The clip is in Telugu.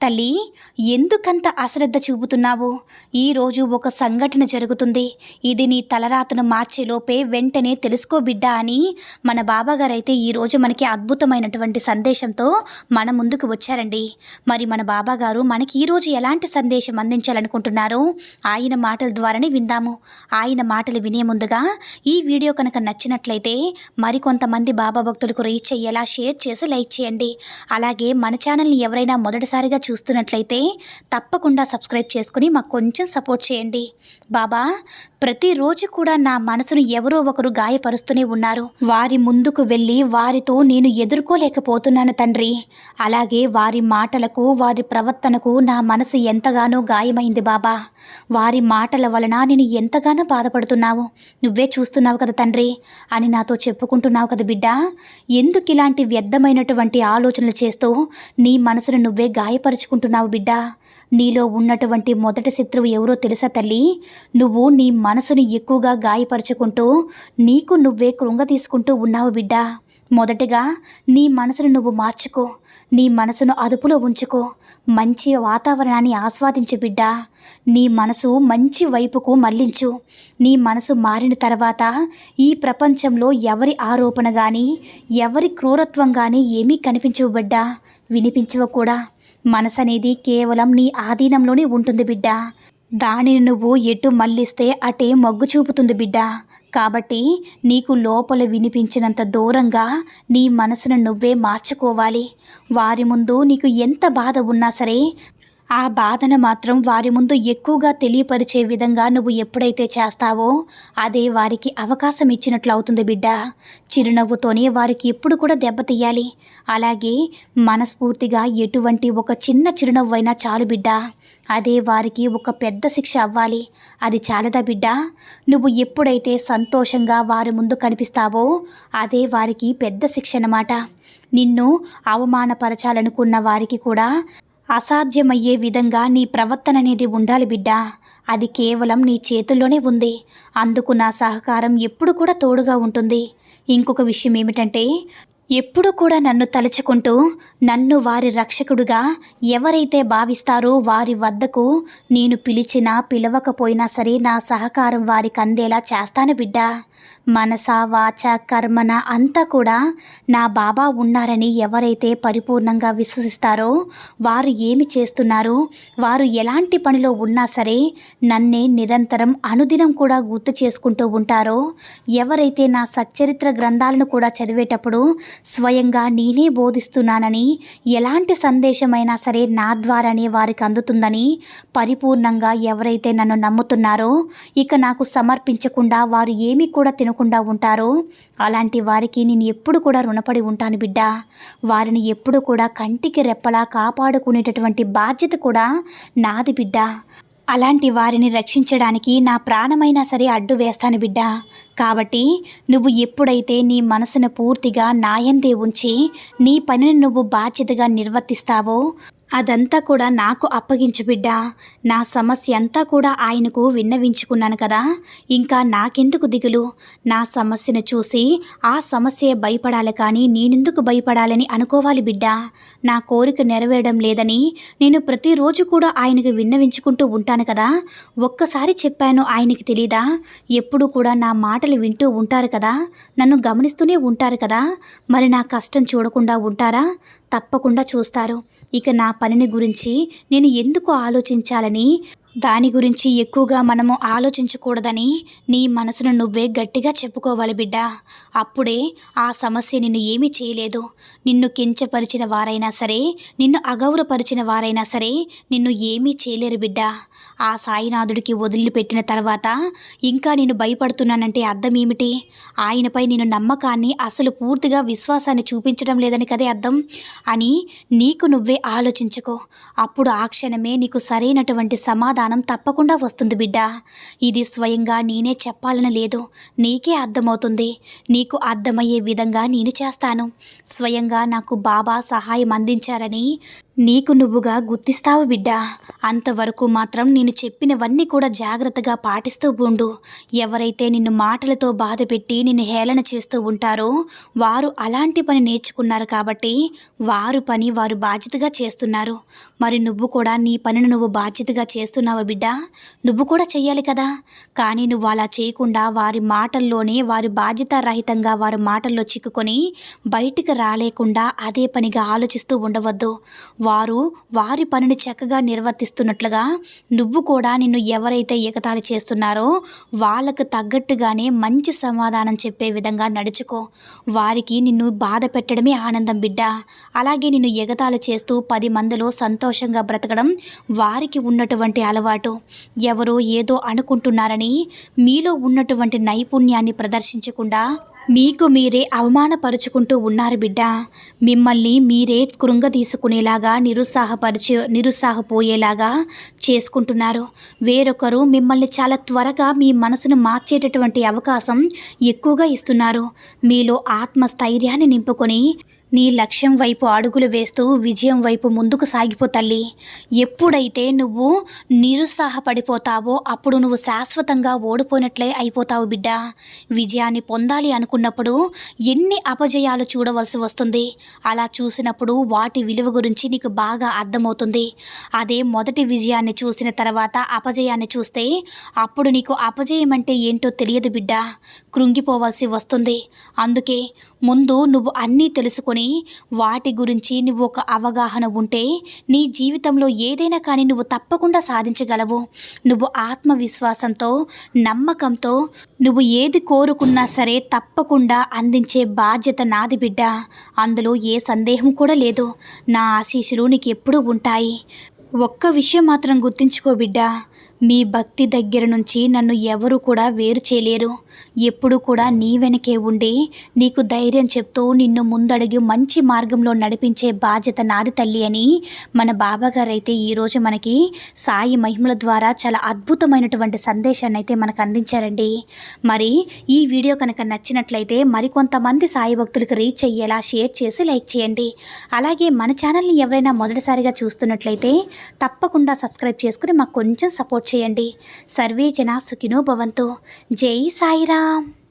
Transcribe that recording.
తల్లి ఎందుకంత అశ్రద్ధ చూపుతున్నావు? ఈరోజు ఒక సంఘటన జరుగుతుంది. ఇది నీ తలరాతను మార్చేలోపే వెంటనే తెలుసుకో బిడ్డా అని మన బాబాగారైతే ఈరోజు మనకి అద్భుతమైనటువంటి సందేశంతో మన ముందుకు వచ్చారండి. మరి మన బాబాగారు మనకి ఈరోజు ఎలాంటి సందేశం అందించాలనుకుంటున్నారో ఆయన మాటల ద్వారానే విందాము. ఆయన మాటలు వినే ముందుగా ఈ వీడియో కనుక నచ్చినట్లయితే మరికొంతమంది బాబా భక్తులకు రీచ్ అయ్యేలా షేర్ చేసి లైక్ చేయండి. అలాగే మన ఛానల్ని ఎవరైనా మొదటిసారిగా చూస్తున్నట్లయితే తప్పకుండా సబ్స్క్రైబ్ చేసుకుని మాకు కొంచెం సపోర్ట్ చేయండి. బాబా ప్రతిరోజు కూడా నా మనసును ఎవరో ఒకరు గాయపరుస్తూనే ఉన్నారు. వారి ముందుకు వెళ్ళి వారితో నేను ఎదుర్కోలేకపోతున్నాను తండ్రి. అలాగే వారి మాటలకు వారి ప్రవర్తనకు నా మనసు ఎంతగానో గాయమైంది బాబా. వారి మాటల వలన నేను ఎంతగానో బాధపడుతున్నావు. నువ్వే చూస్తున్నావు కదా తండ్రి అని నాతో చెప్పుకుంటున్నావు కదా బిడ్డ. ఎందుకు ఇలాంటి వ్యర్థమైనటువంటి ఆలోచనలు చేస్తూ నీ మనసును నువ్వే గాయపరుచుకుంటున్నావు బిడ్డా. నీలో ఉన్నటువంటి మొదటి శత్రువు ఎవరో తెలుసా తల్లి? నువ్వు నీ మనసును ఎక్కువగా గాయపరుచుకుంటూ నీకు నువ్వే కృంగ తీసుకుంటూ ఉన్నావు బిడ్డా. మొదటగా నీ మనసును నువ్వు మార్చుకో. నీ మనసును అదుపులో ఉంచుకో. మంచి వాతావరణాన్ని ఆస్వాదించు బిడ్డ. నీ మనసు మంచి వైపుకు మళ్ళించు. నీ మనసు మారిన తర్వాత ఈ ప్రపంచంలో ఎవరి ఆరోపణ కానీ ఎవరి క్రూరత్వం కానీ ఏమీ కనిపించవు బిడ్డ. వినిపించవు కూడా. మనసు అనేది కేవలం నీ ఆధీనంలోనే ఉంటుంది బిడ్డ. దానిని నువ్వు ఎటు మళ్ళిస్తే అటే మొగ్గు చూపుతుంది బిడ్డ. కాబట్టి నీకు లోపల వినిపించినంత దూరంగా నీ మనసును నువ్వే మార్చుకోవాలి. వారి ముందు నీకు ఎంత బాధ ఉన్నా సరే ఆ బాధను మాత్రం వారి ముందు ఎక్కువగా తెలియపరిచే విధంగా నువ్వు ఎప్పుడైతే చేస్తావో అదే వారికి అవకాశం ఇచ్చినట్లు అవుతుంది బిడ్డ. చిరునవ్వుతోనే వారికి ఎప్పుడు కూడా దెబ్బతీయాలి అలాగే మనస్ఫూర్తిగా ఎటువంటి ఒక చిన్న చిరునవ్వు అయినా చాలు బిడ్డ. అదే వారికి ఒక పెద్ద శిక్ష అవ్వాలి. అది చాలదా బిడ్డ? నువ్వు ఎప్పుడైతే సంతోషంగా వారి ముందు కనిపిస్తావో అదే వారికి పెద్ద శిక్ష అన్నమాట. నిన్ను అవమానపరచాలనుకున్న వారికి కూడా అసాధ్యమయ్యే విధంగా నీ ప్రవర్తన అనేది ఉండాలి బిడ్డా. అది కేవలం నీ చేతుల్లోనే ఉంది. అందుకు నా సహకారం ఎప్పుడు కూడా తోడుగా ఉంటుంది. ఇంకొక విషయం ఏమిటంటే ఎప్పుడు కూడా నన్ను తలుచుకుంటూ నన్ను వారి రక్షకుడుగా ఎవరైతే భావిస్తారో వారి వద్దకు నేను పిలిచినా పిలవకపోయినా సరే నా సహకారం వారికి అందేలా చేస్తాను బిడ్డా. మనస వాచ కర్మన అంతా కూడా నా బాబా ఉన్నారని ఎవరైతే పరిపూర్ణంగా విశ్వసిస్తారో వారు ఏమి చేస్తున్నారు? వారు ఎలాంటి పనిలో ఉన్నా సరే నన్నే నిరంతరం అనుదినం కూడా గుర్తు చేసుకుంటూ ఉంటారో ఎవరైతే నా సచ్చరిత్ర గ్రంథాలను కూడా చదివేటప్పుడు స్వయంగా నేనే బోధిస్తున్నానని ఎలాంటి సందేశమైనా సరే నా ద్వారానే వారికి అందుతుందని పరిపూర్ణంగా ఎవరైతే నన్ను నమ్ముతున్నారో ఇక నాకు సమర్పించకుండా వారు ఏమీ కూడా తినకుండా ఉంటారో. అలాంటి వారికి నేను ఎప్పుడు కూడా రుణపడి ఉంటాను బిడ్డ. వారిని ఎప్పుడు కూడా కంటికి రెప్పలా కాపాడుకునేటటువంటి బాధ్యత కూడా నాది బిడ్డ. అలాంటి వారిని రక్షించడానికి నా ప్రాణమైనా సరే అడ్డు వేస్తాను బిడ్డ. కాబట్టి నువ్వు ఎప్పుడైతే నీ మనసును పూర్తిగా నాయందే ఉంచి నీ పనిని నువ్వు బాధ్యతగా నిర్వర్తిస్తావో అదంతా కూడా నాకు అప్పగించు బిడ్డ. నా సమస్య అంతా కూడా ఆయనకు విన్నవించుకున్నాను కదా. ఇంకా నాకెందుకు దిగులు? నా సమస్యను చూసి ఆ సమస్య భయపడాలి కానీ నేనెందుకు భయపడాలని అనుకోవాలి బిడ్డ. నా కోరిక నెరవేరడం లేదని నేను ప్రతిరోజు కూడా ఆయనకు విన్నవించుకుంటూ ఉంటాను కదా. ఒక్కసారి చెప్పాను ఆయనకి తెలీదా? ఎప్పుడు కూడా నా మాటలు వింటూ ఉంటారు కదా. నన్ను గమనిస్తూనే ఉంటారు కదా. మరి నా కష్టం చూడకుండా ఉంటారా? తప్పకుండా చూస్తారు. ఇక నా పనిని గురించి నేను ఎందుకు ఆలోచించాలని దాని గురించి ఎక్కువగా మనము ఆలోచించకూడదని నీ మనసును నువ్వే గట్టిగా చెప్పుకోవాలి బిడ్డ. అప్పుడే ఆ సమస్య నిన్ను ఏమీ చేయలేదు. నిన్ను కించపరిచిన వారైనా సరే నిన్ను అగౌరవపరిచిన వారైనా సరే నిన్ను ఏమీ చేయలేరు బిడ్డ. ఆ సాయినాథుడికి వదిలిపెట్టిన తర్వాత ఇంకా నేను భయపడుతున్నానంటే అర్థం ఏమిటి ఆయనపై నేను నమ్మకాన్ని అసలు పూర్తిగా విశ్వాసాన్ని చూపించడం లేదని కదే అర్థం? అని నీకు నువ్వే ఆలోచించుకో. అప్పుడు ఆ క్షణమే నీకు సరైనటువంటి సమాధానం తప్పకుండా వస్తుంది బిడ్డ. ఇది స్వయంగా నేనే చెప్పాలని లేదు. నీకే అర్థమవుతుంది. నీకు అర్థమయ్యే విధంగా నేను చేస్తాను. స్వయంగా నాకు బాబా సహాయం అందించారని నీకు నువ్వుగా గుర్తిస్తావు బిడ్డ. అంతవరకు మాత్రం నేను చెప్పినవన్నీ కూడా జాగ్రత్తగా పాటిస్తూ ఉండు. ఎవరైతే నిన్ను మాటలతో బాధ పెట్టి నిన్ను హేళన చేస్తూ ఉంటారో వారు అలాంటి పని నేర్చుకున్నారు కాబట్టి వారు పని వారు బాధ్యతగా చేస్తున్నారు. మరి నువ్వు కూడా నీ పనిని నువ్వు బాధ్యతగా చేస్తున్నావు? బిడ్డ? నువ్వు కూడా చెయ్యాలి కదా. కానీ నువ్వు అలా చేయకుండా వారి మాటల్లోనే వారి బాధ్యతారహితంగా వారి మాటల్లో చిక్కుకొని బయటికి రాలేకుండా అదే పనిగా ఆలోచిస్తూ ఉండవద్దు. వారు వారి పనిని చక్కగా నిర్వర్తిస్తున్నట్లుగా నువ్వు కూడా నిన్ను ఎవరైతే ఎగతాళి చేస్తున్నారో వాళ్ళకు తగ్గట్టుగానే మంచి సమాధానం చెప్పే విధంగా నడుచుకో. వారికి నిన్ను బాధ పెట్టడమే ఆనందం బిడ్డ. అలాగే నిన్ను ఎగతాళి చేస్తూ పది మందిలో సంతోషంగా బ్రతకడం వారికి ఉన్నటువంటి అలవాటు. ఎవరో ఏదో అనుకుంటున్నారని మీలో ఉన్నటువంటి నైపుణ్యాన్ని ప్రదర్శించకుండా మీకు మీరే అవమానపరుచుకుంటూ ఉన్నారు బిడ్డ. మిమ్మల్ని మీరే కృంగ తీసుకునేలాగా నిరుత్సాహపోయేలాగా చేసుకుంటున్నారు. వేరొకరు మిమ్మల్ని చాలా త్వరగా మీ మనసును మార్చేటటువంటి అవకాశం ఎక్కువగా ఇస్తున్నారు. మీలో ఆత్మస్థైర్యాన్ని నింపుకొని నీ లక్ష్యం వైపు అడుగులు వేస్తూ విజయం వైపు ముందుకు సాగిపో తల్లి. ఎప్పుడైతే నువ్వు నిరుత్సాహపడిపోతావో అప్పుడు నువ్వు శాశ్వతంగా ఓడిపోయినట్లే అయిపోతావు బిడ్డ. విజయాన్ని పొందాలి అనుకున్నప్పుడు ఎన్ని అపజయాలు చూడవలసి వస్తుంది? అలా చూసినప్పుడు వాటి విలువ గురించి నీకు బాగా అర్థమవుతుంది. అదే మొదటి విజయాన్ని చూసిన తర్వాత అపజయాన్ని చూస్తే అప్పుడు నీకు అపజయం అంటే ఏంటో తెలియదు బిడ్డ. కృంగిపోవాల్సి వస్తుంది. అందుకే ముందు నువ్వు అన్నీ తెలుసుకొని వాటి గురించి నువ్వు ఒక అవగాహన ఉంటే నీ జీవితంలో ఏదైనా కానీ నువ్వు తప్పకుండా సాధించగలవు. నువ్వు ఆత్మవిశ్వాసంతో నమ్మకంతో నువ్వు ఏది కోరుకున్నా సరే తప్పకుండా అందించే బాధ్యత నాది బిడ్డ. అందులో ఏ సందేహం కూడా లేదు. నా ఆశీస్సులు నీకు ఎప్పుడూ ఉంటాయి. ఒక్క విషయం మాత్రం గుర్తుంచుకో బిడ్డా. మీ భక్తి దగ్గర నుంచి నన్ను ఎవరు కూడా వేరు చేయలేరు. ఎప్పుడు కూడా నీ వెనకే ఉండి నీకు ధైర్యం చెప్తూ నిన్ను ముందడుగు మంచి మార్గంలో నడిపించే బాధ్యత నాది తల్లి అని మన బాబాగారు అయితే ఈరోజు మనకి సాయి మహిమల ద్వారా చాలా అద్భుతమైనటువంటి సందేశాన్ని అయితే మనకు అందించారండి. మరి ఈ వీడియో కనుక నచ్చినట్లయితే మరికొంతమంది సాయి భక్తులకు రీచ్ అయ్యేలా షేర్ చేసి లైక్ చేయండి. అలాగే మన ఛానల్ని ఎవరైనా మొదటిసారిగా చూస్తున్నట్లయితే తప్పకుండా సబ్స్క్రైబ్ చేసుకుని మాకు కొంచెం సపోర్ట్ చేయండి. సర్వే జనా సుఖినో భవంతు. జై సాయిరామ్.